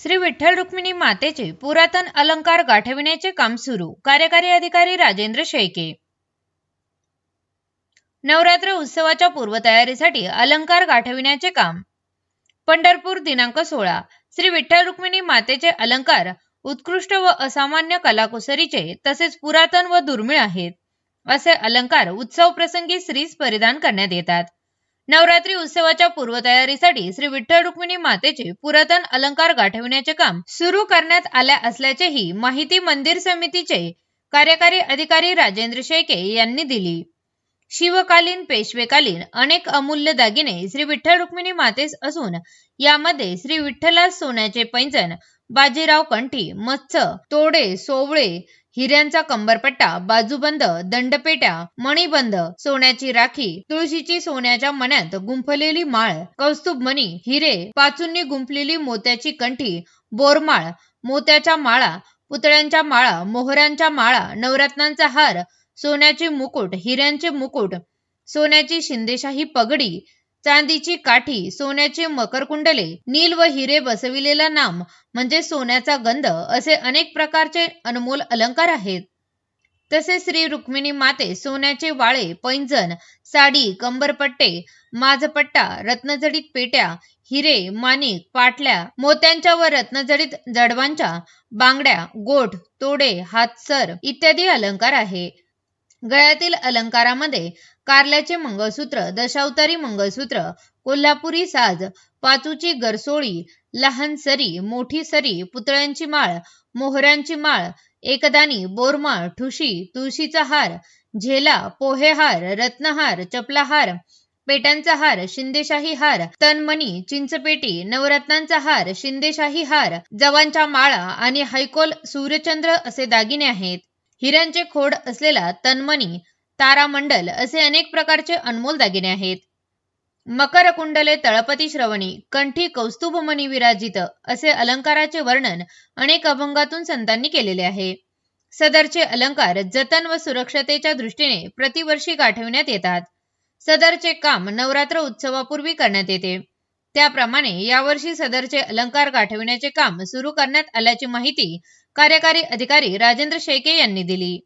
श्री विठ्ठल रुक्मिणी मातेचे पुरातन अलंकार गाठविण्याचे काम सुरू. कार्यकारी अधिकारी राजेंद्र शेळके. नवरात्र उत्सवाच्या पूर्वतयारीसाठी अलंकार गाठविण्याचे काम. पंढरपूर दिनांक सोळा. श्री विठ्ठल रुक्मिणी मातेचे अलंकार उत्कृष्ट व असामान्य कलाकुसरीचे तसेच पुरातन व दुर्मिळ आहेत. असे अलंकार उत्सव प्रसंगी स्त्रीस परिधान करण्यात येतात. नवरात्री उत्सवाच्या पूर्वतयारीसाठी श्री विठ्ठल रुक्मिणी मातेचे पुरातन अलंकार गाठविण्याचे काम सुरू करण्यात आल्या असल्याचेही माहिती मंदिर समितीचे कार्यकारी अधिकारी राजेंद्र शेके यांनी दिली. शिवकालीन पेशवेकालीन अनेक अमूल्य दागिने श्री विठ्ठल रुक्मिणी मातेस असून यामध्ये श्री विठ्ठलास सोन्याचे पैंजण बाजीराव कंठी मत्स तोडे सोवळे हिऱ्यांचा कंबरपट्टा बाजूबंद दंडपेट्या मणिबंद सोन्याची राखी तुळशीची सोन्याच्या मण्यात गुंफलेली माळ कौस्तुभ मणी हिरे पाचूंनी गुंफलेली मोत्याची कंठी बोरमाळ मोत्याच्या माळा पुतळ्यांच्या माळा मोहरांच्या माळा नवरत्नांचा हार सोन्याचे मुकुट हिऱ्यांचे मुकुट सोन्याची शिंदेशाही पगडी चांदीची काठी सोन्याचे मकरकुंडले नील व हिरे बसविलेला नाम म्हणजे सोन्याचा गंध असे अनेक प्रकारचे अनमोल अलंकार आहेत. तसे श्री रुक्मिणी माते सोन्याचे वाळे पैंजण साडी कंबरपट्टे माझपट्टा रत्नजडित पेट्या हिरे माणिक पाटल्या मोत्यांच्या व रत्नजडित जडवांच्या बांगड्या गोठ तोडे हातसर इत्यादी अलंकार आहे. गळ्यातील अलंकारामध्ये कारल्याचे मंगळसूत्र दशावतारी मंगळसूत्र कोल्हापुरी साज पाचूची गरसोळी लहान सरी मोठी सरी पुतळ्यांची माळ मोहऱ्यांची माळ एकदानी बोरमाळ ठुशी तुळशीचा हार झेला पोहेहार रत्नहार चपलाहार पेट्यांचा हार शिंदेशाही हार तनमणी चिंचपेटी नवरत्नांचा हार शिंदेशाही हार जवांच्या माळा आणि हैकोल सूर्यचंद्र असे दागिने आहेत. हिऱ्यांचे खोड असलेला तन्मणी तारामंडल असे अनेक प्रकारचे अनमोल दागिने आहेत. मकर कुंडले तळपती श्रवणी कंठी कौस्तुभमणी विराजित असे अलंकाराचे वर्णन अनेक अभंगातून संतांनी केलेले आहे. सदरचे अलंकार जतन व सुरक्षतेच्या दृष्टीने प्रतिवर्षी गाठविण्यात येतात. सदरचे काम नवरात्र उत्सवापूर्वी करण्यात येते. त्याप्रमाणे यावर्षी सदरचे अलंकार गाठविण्याचे काम सुरू करण्यात आल्याची माहिती कार्यकारी अधिकारी राजेंद्र शेके यांनी दिली.